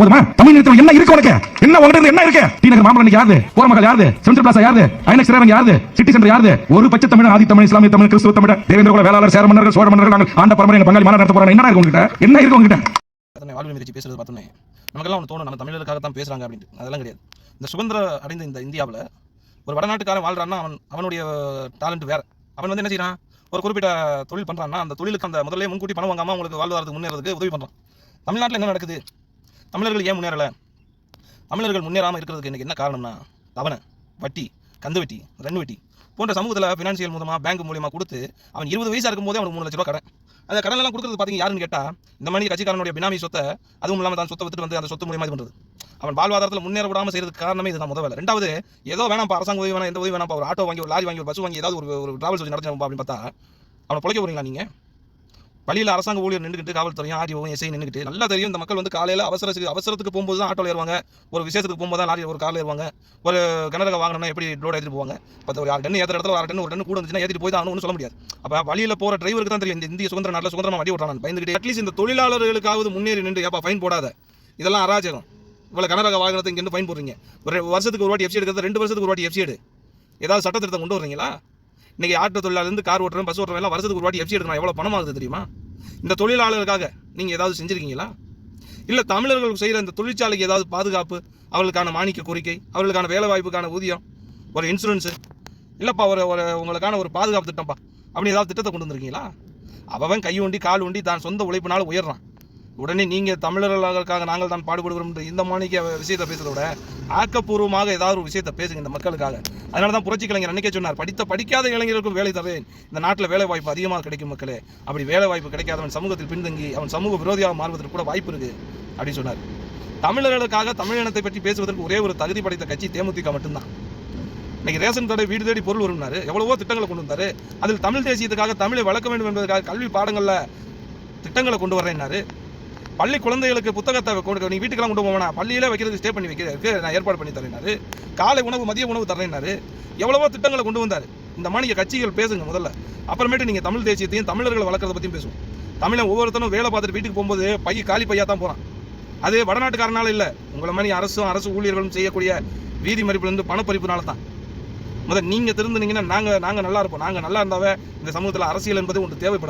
போதுமா? தமிழ் நிறுத்தம் என்ன இருக்கு உனக்கு? என்ன உங்ககிட்ட இருந்து என்ன இருக்கு? டி நகர் மாமல்லன் யாரு? கோரமகள் யாரு? சென்ட்ரல் பிளாசா யாரு? ஐநக்ஸ் ரேவன் யாரு? சிட்டி சென்டர் யாரு? ஒரு பச்சை தமிழ் ஆதி தமிழ் இஸ்லாமிய தமிழ் கிறிஸ்துவ தமிழ் தேவேந்திர குல வேளாளர் சேர மன்னர்கள் சோழ மன்னர்கள் நாங்கள் ஆண்ட பரம்பரை பங்காளி மாநாடு நடத்த போறோம் என்ன இருக்கு உங்ககிட்ட? என்ன இருக்கு உங்ககிட்ட? அதனை வாழ்வு மிதிச்சு பேசுறது பார்த்தோன்னே நமக்கெல்லாம் ஒன்று தோணும். நம்ம தமிழர்களுக்காக தான் பேசுறாங்க அப்படின்ட்டு. அதெல்லாம் கிடையாது. இந்த சுதந்திர அடைந்த இந்த இந்தியாவில் ஒரு வடநாட்டுக்காரன் வாழ்றான்னா அவன் அவனுடைய டேலண்ட் வேற. அவன் வந்து என்ன செய்யறான் ஒரு குறிப்பிட்ட தொழில் பண்ணுறான்னா அந்த தொழிலுக்கு அந்த முதல்ல முன்கூட்டி பணம் வாங்காமல் உங்களுக்கு வாழ்வாதாரத்துக்கு முன்னேறதுக்கு உதவி பண்ணுறான் தமிழ்நாட்டில் என்ன நடக்குது? தமிழர்கள் ஏன் முன்னேறலை? தமிழர்கள் முன்னேறாமல் இருக்கிறதுக்கு இன்றைக்கி என்ன காரணம்னா தவணை வட்டி கந்து வட்டி ரெண்டு வட்டி போன்ற சமூகத்தில் ஃபினான்சியல் மூலமாக பேங்க் மூலியமாக கொடுத்து அவன் இருபது வயசாக இருக்கும்போதே அவனுக்கு மூணு லட்ச ரூபா கடன். அந்த கடனெல்லாம் கொடுக்குறது பார்த்தீங்க யாருன்னு கேட்டால் இந்த மாதிரி கட்சிக்காரனுடைய பினாமி சொத்தை அதுவும் இல்லாமல் தான் சொத்தை வித்துட்டு வந்து அந்த சொத்து மூலியமாக இது பண்ணுறது அவன் வாழ்வாதாரத்தில் முன்னேற விடாமல் செய்யறதுக்கு காரணமே இதுதான் முதல்ல ரெண்டாவது ஏதோ வேணாம் அரசாங்க உதவி வேணாம் எந்த உதவி வேணாம் ஒரு ஆட்டோ வாங்கி ஒரு லாரி வாங்கி ஒரு பஸ் வாங்கி ஏதாவது ஒரு ஒரு டிராவல்ஸ் வச்சு நடத்தணும் அப்படின்னு பார்த்தா அவனை பிழைக்க போறீங்களா நீங்கள் வழியில் அரசாங்க ஊழியர் நின்றுக்கிட்டு காவல்துறையும் ஆர்டிஓவும் எஸ்ஐ நின்றுக்கிட்டு நல்லா தெரியும். இந்த மக்கள் வந்து காலையில் அவசரத்துக்கு அவசரத்துக்கு போகும்போது தான் ஆட்டோவில் ஏறுவாங்க. ஒரு விசேஷத்துக்கு போகும்போது தான் லாரி ஒரு காரில் ஏறுவாங்க. ஒரு கிணறு வாங்கினா எப்படி லோடு ஏற்றிட்டு போவாங்க? பத்து ஒரு ஆறு டன் ஏற்ற இடத்துல ஒரு ஆறு டன் ஒரு டன் கூட இருந்துச்சுன்னா ஏற்றிட்டு போய் தான் ஒன்றும் சொல்ல முடியாது. அப்போ வழியில் போகிற டிரைவருக்கு தான் தெரியும். இந்த இந்திய சுதந்திர நாட்டில் சுதந்திரமா வண்டி ஓட்டுறான் பயந்துக்கிட்டு அட்லீஸ்ட் இந்த தொழிலாளர்களுக்காவது முன்னேறி நின்று ஏப்பா ஃபைன் போடாத. இதெல்லாம் அராஜகம். இவ்வளோ கனரக வாகனத்தை இங்கேருந்து ஃபைன் போடுறீங்க. ஒரு வருஷத்துக்கு ஒரு வாட்டி எஃப்சி எடுக்கிறது ரெண்டு வருஷத்துக்கு ஒரு வாட்டி எஃப்சி எடு. ஏதாவது சட்டத்திருத்தம் கொண்டு வர்றீங்களா? இன்னைக்கு ஆட்டோ தொழிலாளர்ந்து கார் ஓட்டுறேன் பஸ் ஓட்டுறேன் எல்லாம் வருஷத்துக்கு ஒரு வாட்டி எஃப்சி எடுக்கணும். எவ்வளோ பணம் ஆகுது தெரியுமா? இந்த தொழிலாளர்களுக்காக நீங்கள் ஏதாவது செஞ்சுருக்கீங்களா? இல்லை தமிழர்கள் செய்கிற இந்த தொழிற்சாலைக்கு ஏதாவது பாதுகாப்பு அவர்களுக்கான மானிக்க கோரிக்கை அவர்களுக்கான வேலை வாய்ப்புக்கான ஊதியம் ஒரு இன்சூரன்ஸு இல்லைப்பா ஒரு ஒரு உங்களுக்கான ஒரு பாதுகாப்பு திட்டம்ப்பா. அப்படின்னு ஏதாவது திட்டத்தை கொண்டு வந்திருக்கீங்களா? அவன் கை ஒண்டி கால் ஒண்டி தான் சொந்த உழைப்பினால உயர்றான். உடனே நீங்கள் தமிழர்களுக்காக நாங்கள் தான் பாடுபடுகிறோம் என்று இந்த மாணிக்க விஷயத்தை பேசுகிறத விட ஆக்கப்பூர்வமாக ஏதாவது ஒரு விஷயத்தை பேசுங்க இந்த மக்களுக்காக. அதனால தான் புரட்சி கலைஞர் அன்னைக்கே சொன்னார் படித்த படிக்காத இளைஞர்களுக்கும் வேலை தரேன். இந்த நாட்டில் வேலை வாய்ப்பு அதிகமாக கிடைக்கும் மக்களே. அப்படி வேலை வாய்ப்பு கிடைக்காதவன் சமூகத்தில் பின்தங்கி அவன் சமூக விரோதியாக மாறுவதற்கு கூட வாய்ப்பு இருக்குது அப்படின்னு சொன்னார். தமிழர்களுக்காக தமிழினத்தை பற்றி பேசுவதற்கு ஒரே ஒரு தகுதி படைத்த கட்சி தேமுதிக மட்டும்தான். இன்னைக்கு ரேஷன் கடை வீடு தேடி பொருள் வரும்னாரு எவ்வளவோ திட்டங்களை கொண்டு வந்தாரு. அதில் தமிழ் தேசியத்துக்காக தமிழை வளர்க்க வேண்டும் என்பதற்காக கல்வி பாடங்களில் திட்டங்களை கொண்டு வரேன்னாரு. பள்ளி குழந்தைகளுக்கு புத்தகத்தை கொண்டு நீ வீட்டுக்கெல்லாம் கொண்டு போவேனா? பள்ளியில வைக்கிறது ஸ்டே பண்ணி வைக்கிறதுக்கு நான் ஏற்பாடு பண்ணி தரேனாரு காலை உணவு மதிய உணவு தரேனாரு எவ்வளவோ திட்டங்களை கொண்டு வந்தார். இந்த மாதிரி கட்சிகள் பேசுங்க முதல்ல. அப்புறமேட்டு நீங்கள் தமிழ் தேசியத்தையும் தமிழர்களை வளர்க்குறத பற்றியும் பேசுவோம். தமிழன் ஒவ்வொருத்தனும் வேலை பார்த்துட்டு வீட்டுக்கு போகும்போது பையன் காலி பையா தான் போகிறான் அது வடநாட்டுக்காரனால இல்லை. உங்களை மாதிரி அரசும் அரசு ஊழியர்களும் செய்யக்கூடிய வீதி மறிப்புலேருந்து பணப்பறிப்புனால தான். முதல் நீங்கள் திருந்துனீங்கன்னா நாங்கள் நாங்கள் நல்லா இருப்போம். நாங்கள் நல்லா இருந்தாவே இந்த சமூகத்தில் அரசியல் என்பது ஒன்று தேவைப்படாது.